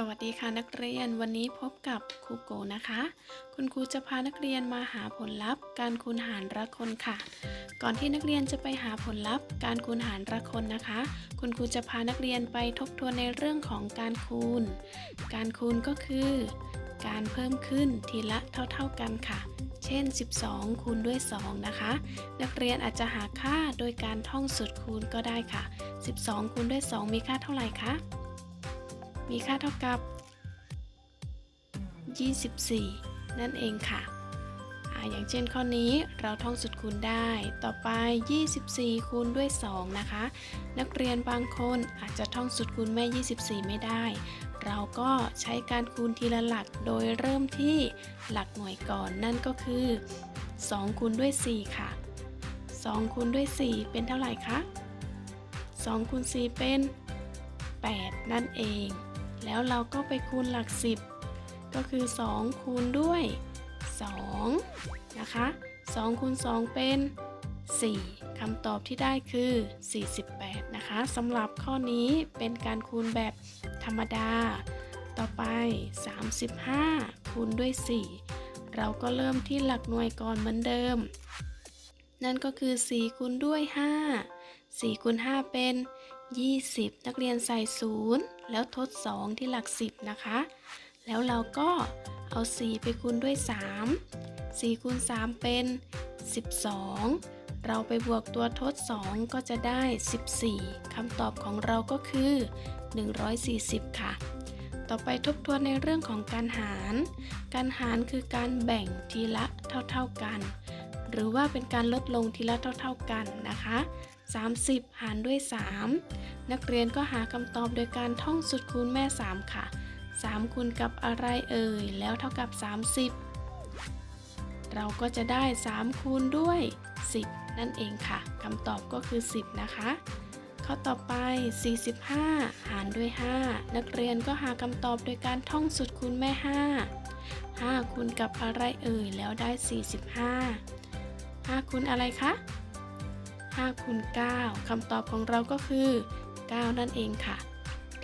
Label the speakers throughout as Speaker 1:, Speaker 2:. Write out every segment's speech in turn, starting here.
Speaker 1: สวัสดีค่ะนักเรียนวันนี้พบกับครูโกนะคะ คุณครูจะพานักเรียนมาหาผลลัพธ์ การคูณหารรักคนค่ะ ก่อนที่นักเรียนจะไปหาผลลัพธ์ การคูณหารรักคนนะคะ คุณครูจะพานักเรียนไปทบทวนในเรื่องของการคูณ การคูณก็คือ การเพิ่มขึ้นทีละเท่า ๆกันค่ะ เช่น 12 คูณด้วย 2 นะคะ นักเรียนอาจจะหาค่าโดยการท่องสูตรคูณก็ได้ค่ะ 12 คูณด้วย 2 มีค่าเท่าไหร่คะ มีค่าเท่ากับ 24 นั่นเองค่ะออย่างเช่นข้อนี้เราท่องสุดคูณได้ ต่อไป 24 คูณด้วย 2 นะคะ นักเรียนบางคนอาจจะท่องสุดคูณแม่ 24 ไม่ได้ เราก็ใช้การคูณทีละหลักโดยเริ่มที่หลักหน่วยก่อนนั่นก็คือ 2 คูณด้วย 4 ค่ะ 2 คูณด้วย 4 เป็นเท่าไหร่คะ 2 คูณ 4 เป็น 8 นั่นเอง แล้วเราก็ไปคูณหลัก 10 ก็คือ 2 คูณด้วย 2 นะคะ2คูณ2เป็น 4 คำตอบที่ได้คือ 48 นะคะสำหรับข้อนี้เป็นการคูณแบบธรรมดา ต่อไป 35 คูณด้วย 4 เราก็เริ่มที่หลักหน่วยก่อนเหมือนเดิม นั่นก็คือ 4 คูณด้วย 5 4คูณ5เป็น 20 นักเรียนใส่0แล้วทด 2 ที่หลัก 10 นะคะ แล้วเราก็เอา 4 ไปคูณด้วย 3 4คูณ3เป็น 12 เราไปบวกตัวทด 2 ก็จะได้ 14 คำตอบของเราก็คือ 140 ค่ะ ต่อไปทบทวนในเรื่องของการหาร การหารคือการแบ่งทีละเท่า ๆกัน หรือว่าเป็นการลดลงทีละเท่า ๆกันนะคะ 30 หารด้วย 3 นักเรียนก็หาคำตอบโดยการท่องสุดคูณแม่ 3 ค่ะ 3 คูณกับอะไรเอ่ย แล้วเท่ากับ 30 เราก็จะได้ 3 คูณด้วย 10 นั่นเองค่ะคำตอบก็คือ 10 นะคะข้อต่อไป 45 หารด้วย 5 นักเรียนก็หาคำตอบโดยการท่องสุดคูณแม่ 5 5คูณกับอะไรเอ่ย แล้วได้ 45 5คูณอะไรคะ 5คูณ9คำตอบของเราก็คือ 9 นั่นเองค่ะ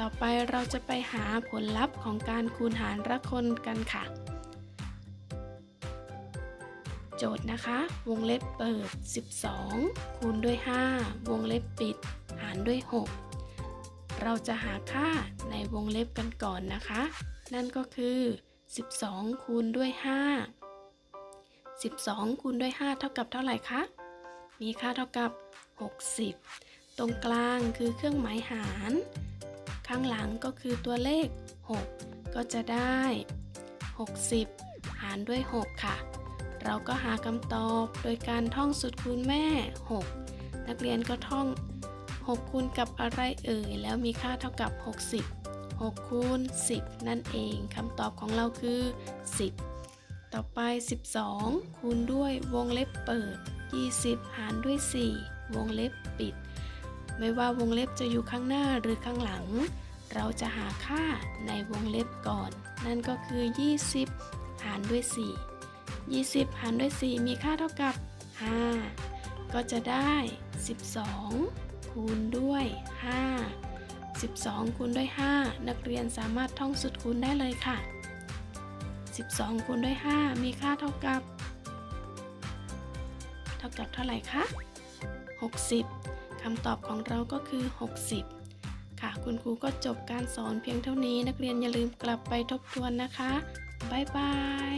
Speaker 1: ต่อไปเราจะไปหาผลลัพธ์ของการคูณหารละคนกันค่ะ โจทย์นะคะ วงเล็บเปิด 12 คูณด้วย 5 วงเล็บปิด หารด้วย 6 เราจะหาค่าในวงเล็บกันก่อนนะคะ นั่นก็คือ 12 คูณด้วย 5 12 คูณด้วย 5 เท่ากับเท่าไหร่คะ มีค่าเท่ากับ 60 ตรงกลางคือเครื่องหมายหาร ข้างหลังก็คือตัวเลข 6 ก็จะได้ 60 หารด้วย 6 ค่ะ เราก็หาคำตอบโดยการท่องสูตรคูณแม่ 6 นักเรียนก็ท่อง 6 คูณกับอะไรเอ่ย แล้วมีค่าเท่ากับ 60 6คูณ10 นั่นเองคำตอบของเราคือ 10 ต่อไป 12 คูณด้วยวงเล็บเปิด 20 หารด้วย 4 วงเล็บปิด ไม่ว่าวงเล็บจะอยู่ข้างหน้าหรือข้างหลัง เราจะหาค่าในวงเล็บก่อน นั่นก็คือ 20 หารด้วย 4 20 หารด้วย 4 มีค่าเท่ากับ 5 ก็จะได้ 12 คูณด้วย 5 12 คูณด้วย 5 นักเรียนสามารถท่องสุดคูณได้เลยค่ะ 12 คูณด้วย 5 มีค่าเท่ากับ ท่ากับเท่าไหร่คะ 60คำตอบของเราก็คือ 60 ค่ะ คุณครูก็จบการสอนเพียงเท่านี้ นักเรียนอย่าลืมกลับไปทบทวนนะคะ บ๊ายบาย